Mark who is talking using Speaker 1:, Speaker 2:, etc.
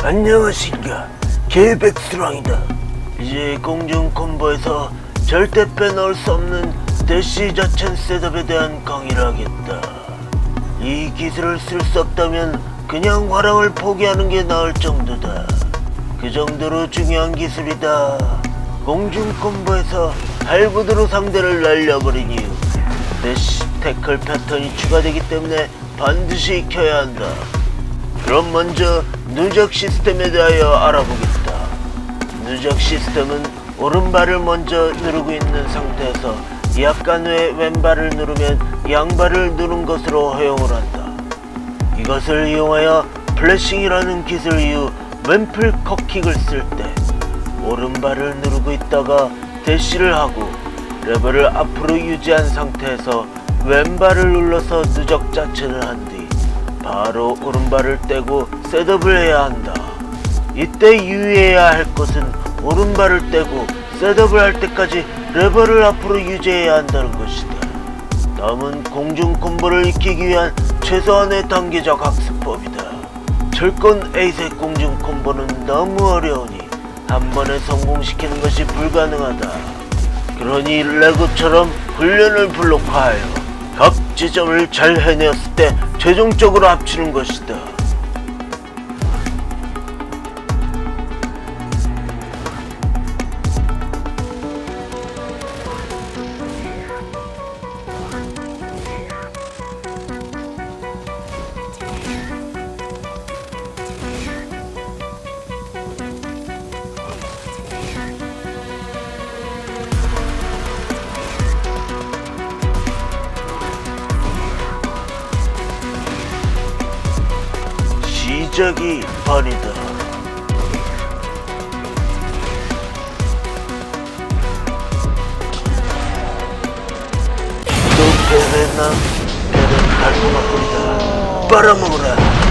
Speaker 1: 안녕하신가 개백수랑이다. 이제 공중 콤보에서 절대 빼놓을 수 없는 대시 자첸 셋업에 대한 강의를 하겠다. 이 기술을 쓸 수 없다면 그냥 화랑을 포기하는 게 나을 정도다. 그 정도로 중요한 기술이다. 공중 콤보에서 할부드로 상대를 날려버린 이후 대시 태클 패턴이 추가되기 때문에 반드시 익혀야 한다 그럼 먼저 누적 시스템에 대하여 알아보겠다. 누적 시스템은 오른발을 먼저 누르고 있는 상태에서 약간 후에 왼발을 누르면 양발을 누른 것으로 허용을 한다. 이것을 이용하여 플래싱이라는 기술 이후 왼풀 컵킥을 쓸 때 오른발을 누르고 있다가 대시를 하고 레버를 앞으로 유지한 상태에서 왼발을 눌러서 누적 자체를 한 뒤 바로 오른발을 떼고 셋업을 해야 한다. 이때 유의해야 할 것은 오른발을 떼고 셋업을 할 때까지 레버를 앞으로 유지해야 한다는 것이다. 다음은 공중 콤보를 익히기 위한 최소한의 단계적 학습법이다. 철권 에이스의 공중 콤보는 너무 어려우니 한 번에 성공시키는 것이 불가능하다. 그러니 레고처럼 훈련을 블록화하여 각 지점을 잘 해내었을 때 최종적으로 합치는 것이다. 시작이 반이다. 또 배랬나? 배는 달콤한 꿀이다. 빨아먹어라.